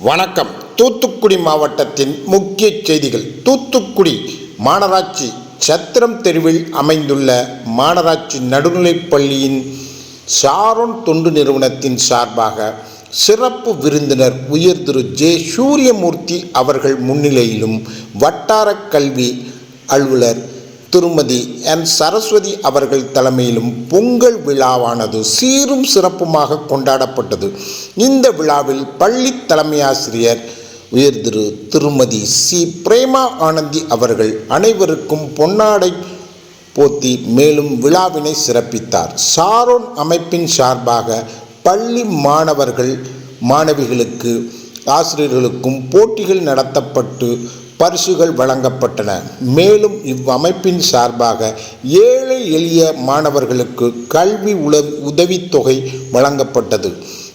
வணக்கம். தூத்துக்குடி மாவட்டத்தின் முக்கிய செய்திகள். தூத்துக்குடி மாநகராட்சி சத்திரம் தெருவில் அமைந்துள்ள மாநகராட்சி நடுநிலைப்பள்ளியின் பள்ளியின் தொண்டு நிறுவனத்தின் சார்பாக சிறப்பு விருந்தினர் உயர் திரு ஜே சூரியமூர்த்தி அவர்கள் முன்னிலையிலும் வட்டார கல்வி அலுவலர் திருமதி என் சரஸ்வதி அவர்கள் தலைமையிலும் பொங்கல் விழாவானது சீரும் சிறப்புமாக கொண்டாடப்பட்டது. இந்த விழாவில் பள்ளி தலைமையாசிரியர் உயர் திரு திருமதி சி. பிரேமா ஆனந்தி அவர்கள் அனைவருக்கும் பொன்னாடை போத்தி மேலும் விழாவினை சிறப்பித்தார். சாரோன் அமைப்பின் சார்பாக பள்ளி மாணவர்கள் மாணவிகளுக்கு ஆசிரியர்களுக்கும் போட்டிகள் நடத்தப்பட்டு பரிசுகள் வழங்கப்பட்டன. மேலும் இவ்வமைப்பின் சார்பாக ஏழை எளிய மாணவர்களுக்கு கல்வி உல உதவித்தொகை வழங்கப்பட்டது.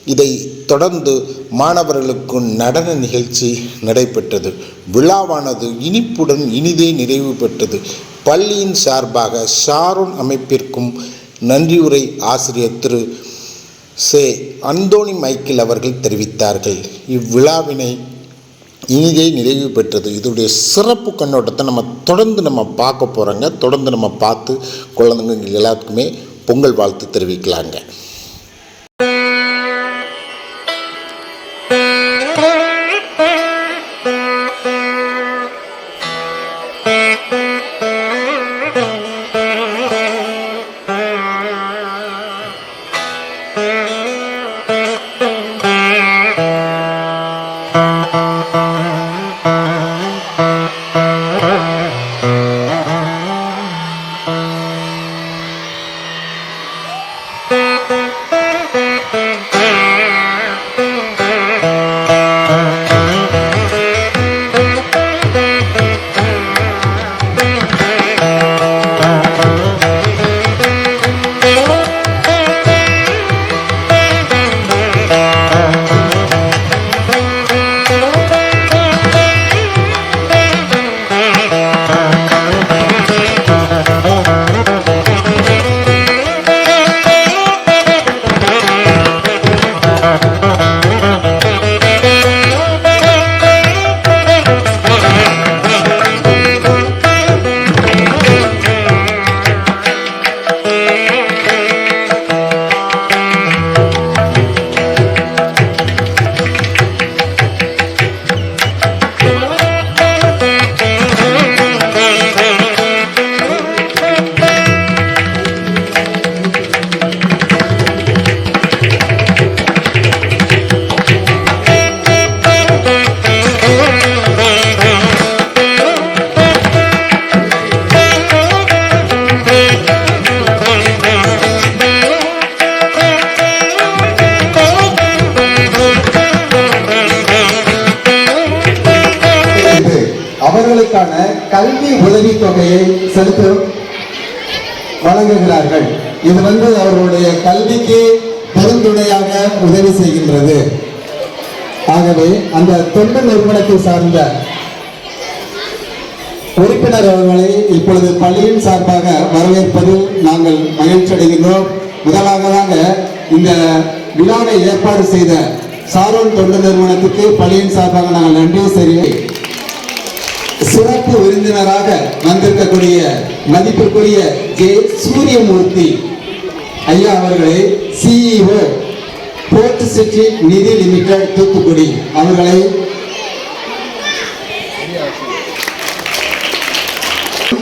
இதை தொடர்ந்து மாணவர்களுக்கு நடன நிகழ்ச்சி நடைபெற்றது. விழாவானது இனிப்புடன் இனிதே நிறைவு பெற்றது. பள்ளியின் சார்பாக ஷாரோன் அமைப்பிற்கும் நன்றியுரை ஆசிரியர் திரு. சே. அந்தோணி மைக்கேல் அவர்கள் தெரிவித்தார்கள். இவ்விழாவினை இனிதே நிறைவு பெற்றது. இதோடைய சிறப்பு கண்ணோட்டத்தை நம்ம தொடர்ந்து நம்ம பார்க்க போகிறோங்க தொடர்ந்து நம்ம பார்த்து குழந்தைங்க எல்லாத்துக்குமே பொங்கல் வாழ்த்து தெரிவிக்கலாங்க. இது வந்து அவர்களுடைய கல்விக்கு பெருந்துணையாக உதவி செய்கின்றது. ஆகவே அந்த தொண்டு நிறுவனத்தை சார்ந்த உறுப்பினர் அவர்களை இப்பொழுது பள்ளியின் சார்பாக வரவேற்பதில் நாங்கள் மகிழ்ச்சி அடைகின்றோம் முதலாவதாக இந்த விழாவை ஏற்பாடு செய்த சாரோன் தொண்டு நிறுவனத்துக்கு பள்ளியின் சார்பாக நாங்கள் நன்றி சரி சிறப்பு விருந்தினராக வந்திருக்கக்கூடிய மதிப்பிற்குரிய ஜே சூரியமூர்த்தி ஐயா அவர்களே CEO port city Nidhi limited Thoothukudi. அவர்களை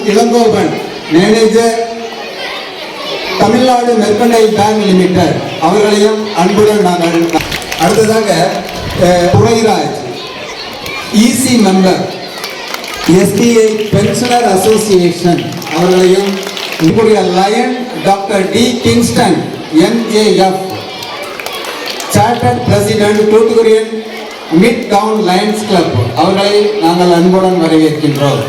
Ilangovan manager Tamil Nadu Mercantile Bank limited அவர்களையும் அன்புடன் நாங்கள் அடுத்ததாக அஹ், Durairaj EC member SBI pensioner association அவர்களையும் lion doctor T Kingston MAF chartered president தூத்துக்குடியன் mid town lions club அவர்களை நாங்கள் அன்புடன் வரவேற்கின்றோம்.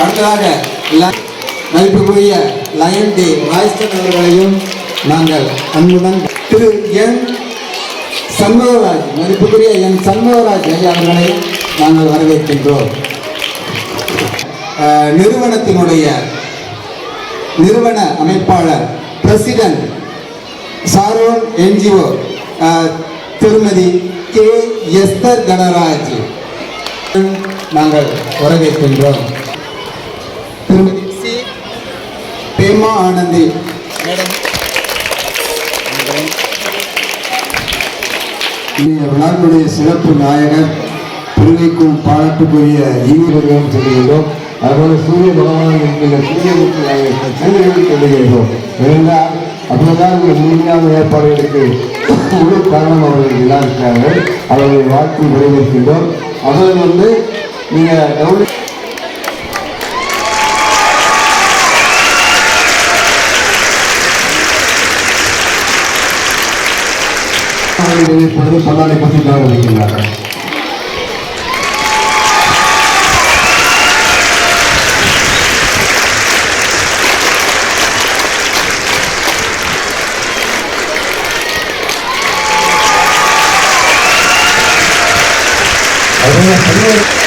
அடுத்ததாக ல- மதிப்புக்குரிய லயன் டி ராய்ஸ்டன் அவர்களையும் நாங்கள் அன்புடன் திரு என் சண்முகராஜ் மதிப்புக்குரிய என் சண்முகராஜ் ஐயா அவர்களை நாங்கள் வரவேற்கின்றோம். நிறுவனத்தினுடைய நிறுவன அமைப்பாளர் பிரசிடென்ட் சாரோன் என்ஜிஓ திருமதி கே. எஸ்தர் கணராஜ் நாங்கள் வரவேற்கின்றோம். திருமதி சி. பேமா ஆனந்தி. இன்றைய விழாவினுடைய சிறப்பு நாயகர் பெருமைக்கும் பாராட்டுக்குரிய ஈவர்களும் சொல்லுகின்றோம் அதுபோல சூரிய பகவான் என்கிற சூரியனுக்கு நாங்கள் சேவைகளை சொல்லுகின்றோம் ஏனென்றால் அப்போதான் இந்த முழுமையான ஏற்பாடுகளுக்கு முழு காரணம் அவர்கள் இல்லாதிருக்கிறார்கள் அவர்களை வாழ்த்து வரவேற்கின்றோம். அவர்கள் வந்து நீங்கள் கவனி அவர்கள் இப்பொழுது பொன்னாடை பற்றி கௌரவிக்கின்றார்கள் பற்றி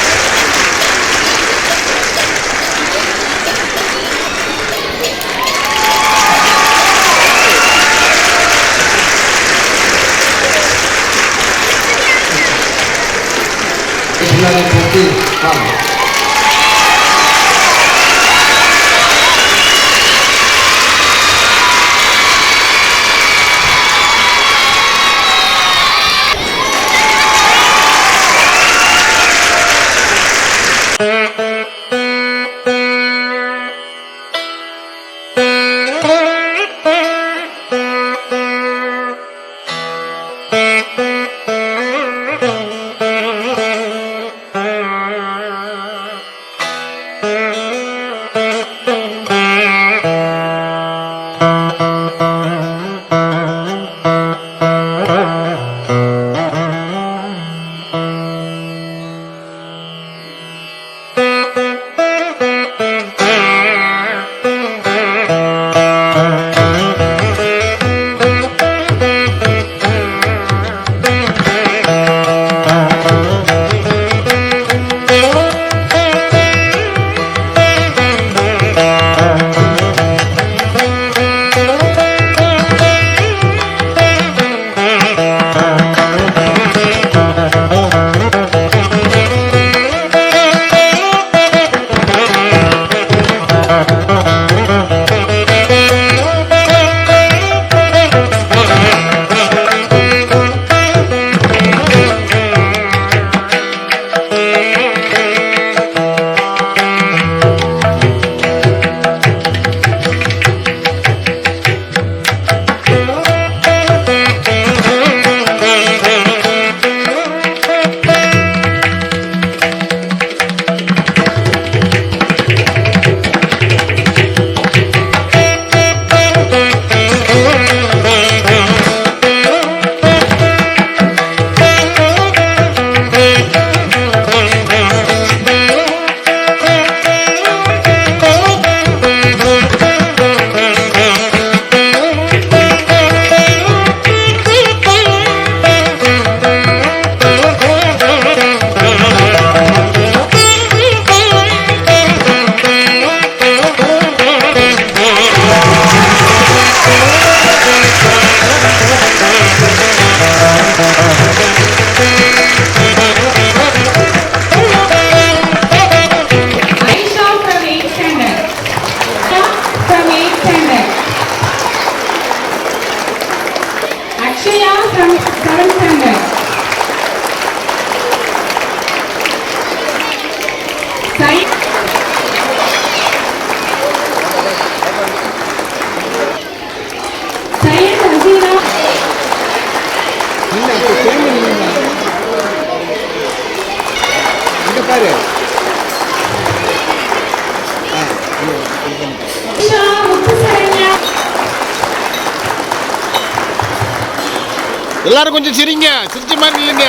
எல்லாரும் கொஞ்சம் சிரிங்க. சிரிச்ச மாதிரி இல்லைங்க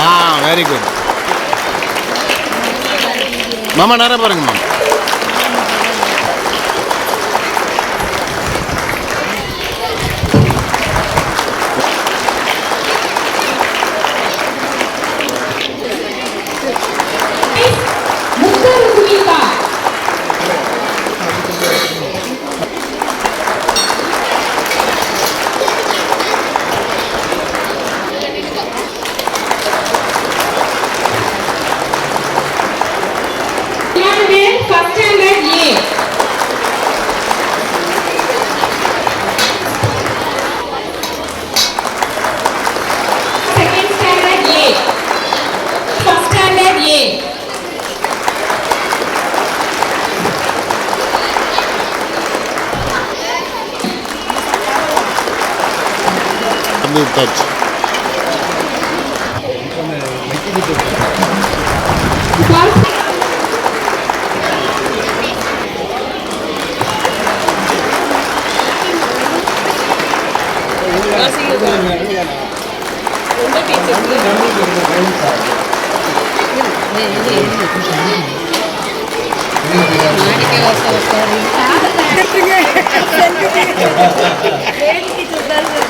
ஆ வெரி குட் மாமா நேரம் பாருங்க மாமா. பார்த்தாச்சு First, காபியாக்கு